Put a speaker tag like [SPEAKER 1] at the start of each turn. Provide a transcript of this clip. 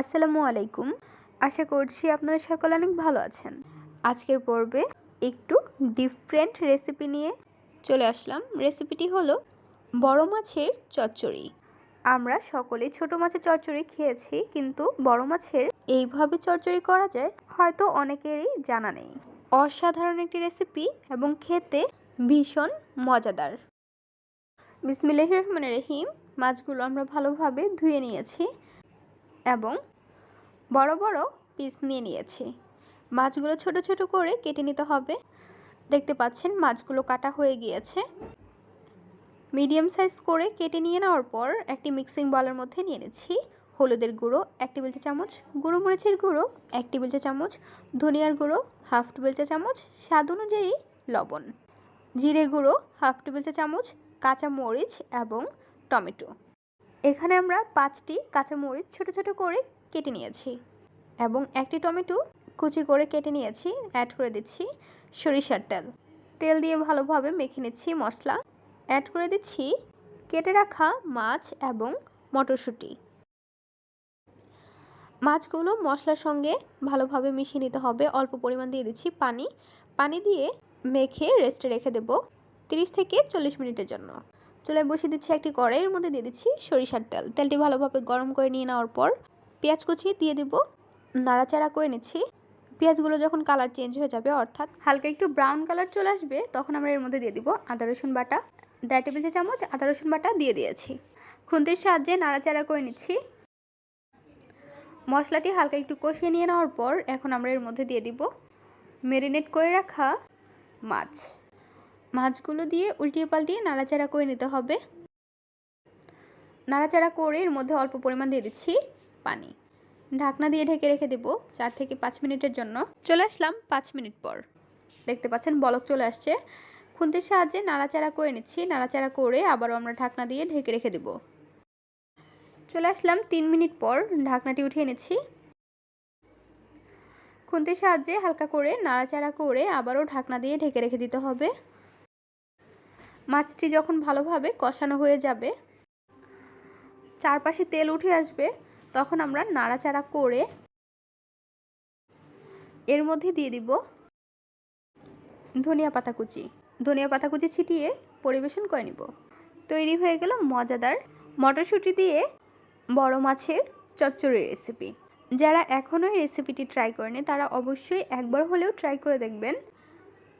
[SPEAKER 1] আসসালামু আলাইকুম। আশা করছি আপনারা সকলে অনেক ভালো আছেন। আজকের পর্বে একটু ডিফারেন্ট রেসিপি নিয়ে চলে আসলাম। রেসিপিটি হলো বড় মাছের চচ্চড়ি। আমরা সকলে ছোট মাছের চচ্চড়ি খেয়েছি, কিন্তু বড় মাছের এইভাবে চচ্চড়ি করা যায় হয়তো অনেকেরই জানা নেই। অসাধারণ একটি রেসিপি এবং খেতে ভীষণ মজাদার। বিসমিল্লাহ রহমান রহিম, মাছগুলো আমরা ভালোভাবে ধুয়ে নিয়েছি। এবং বড় বড় পিস নিয়ে নিয়েছি। মাছগুলো ছোট ছোট করে কেটে নিতে হবে। দেখতে পাচ্ছেন মাছগুলো কাটা হয়ে গিয়েছে। মিডিয়াম সাইজ করে কেটে নিয়ে নেওয়ার পর একটি মিক্সিং বলের মধ্যে নিয়ে নিচ্ছি হলুদের গুঁড়ো, এক টেবিল চা চামচ গুঁড়ো মরিচের গুঁড়ো, এক টেবিল চা চামচ ধনিয়ার গুঁড়ো, হাফ টেবিল চা চামচ স্বাদ অনুযায়ী লবণ, জিরে গুঁড়ো, হাফ টেবিল চা চামচ কাঁচা মরিচ এবং টমেটো। এখানে আমরা পাঁচটি কাঁচামরিচ ছোট ছোট করে কেটে নিয়েছি এবং একটি টমেটো কুচি করে কেটে নিয়েছি অ্যাড করে দিচ্ছি সরিষার তেল। তেল দিয়ে ভালোভাবে মেখে নিচ্ছি মশলা। অ্যাড করে দিচ্ছি কেটে রাখা মাছ এবং মটরশুঁটি। মাছগুলো মশলার সঙ্গে ভালোভাবে মিশিয়ে নিতে হবে। অল্প পরিমাণ দিয়ে দিচ্ছি পানি। পানি দিয়ে মেখে রেস্টে রেখে দেব 30 থেকে চল্লিশ মিনিটের জন্য। চুলায় বসিয়ে দিচ্ছি একটি কড়াইয়ের মধ্যে দিয়ে দিচ্ছি সরিষার তেল। তেলটি ভালোভাবে গরম করে নিয়ে নেওয়ার পর পেঁয়াজ কুচি দিয়ে দেব। নাড়াচাড়া করে নিচ্ছি। পেঁয়াজগুলো যখন কালার চেঞ্জ হয়ে যাবে, অর্থাৎ হালকা একটু ব্রাউন কালার চলে আসবে, তখন আমরা এর মধ্যে দিয়ে দিব আদা, রসুন বাটা। দেড় টেবিল চা চামচ আদা, রসুন বাটা দিয়ে দিয়েছি। খুন্তির সাহায্যে নাড়াচাড়া করে নিচ্ছি। মশলাটি হালকা একটু কষিয়ে নিয়ে নেওয়ার পর এখন আমরা এর মধ্যে দিয়ে দিব মেরিনেট করে রাখা মাছ। মাছগুলো দিয়ে উল্টিয়ে পাল্টিয়ে নাড়াচাড়া করে নিতে হবে। নাড়াচাড়া করে এর মধ্যে অল্প পরিমাণ দিয়ে দিচ্ছি পানি। ঢাকনা দিয়ে ঢেকে রেখে দেবো চার থেকে পাঁচ মিনিটের জন্য। চলে আসলাম পাঁচ মিনিট পর। দেখতে পাচ্ছেন বলক চলে আসছে। খুন্তির সাহায্যে নাড়াচাড়া করে নিচ্ছি। নাড়াচাড়া করে আবারও আমরা ঢাকনা দিয়ে ঢেকে রেখে দেবো। চলে আসলাম তিন মিনিট পর ঢাকনাটি উঠিয়ে নিচ্ছি। খুন্তির সাহায্যে হালকা করে নাড়াচাড়া করে আবারও ঢাকনা দিয়ে ঢেকে রেখে দিতে হবে। মাছটি যখন ভালোভাবে কষানো হয়ে যাবে, চারপাশে তেল উঠে আসবে, তখন আমরা নাড়াচাড়া করে এর মধ্যে দিয়ে দিব ধনিয়া পাতা কুচি। ধনিয়া পাতা কুচি ছিটিয়ে পরিবেশন করে নিব। তৈরি হয়ে গেল মজাদার মটরশুঁটি দিয়ে বড় মাছের চচ্চড়ি রেসিপি যারা এখনও এই রেসিপিটি ট্রাই করেনি, তারা অবশ্যই একবার হলেও ট্রাই করে দেখবেন।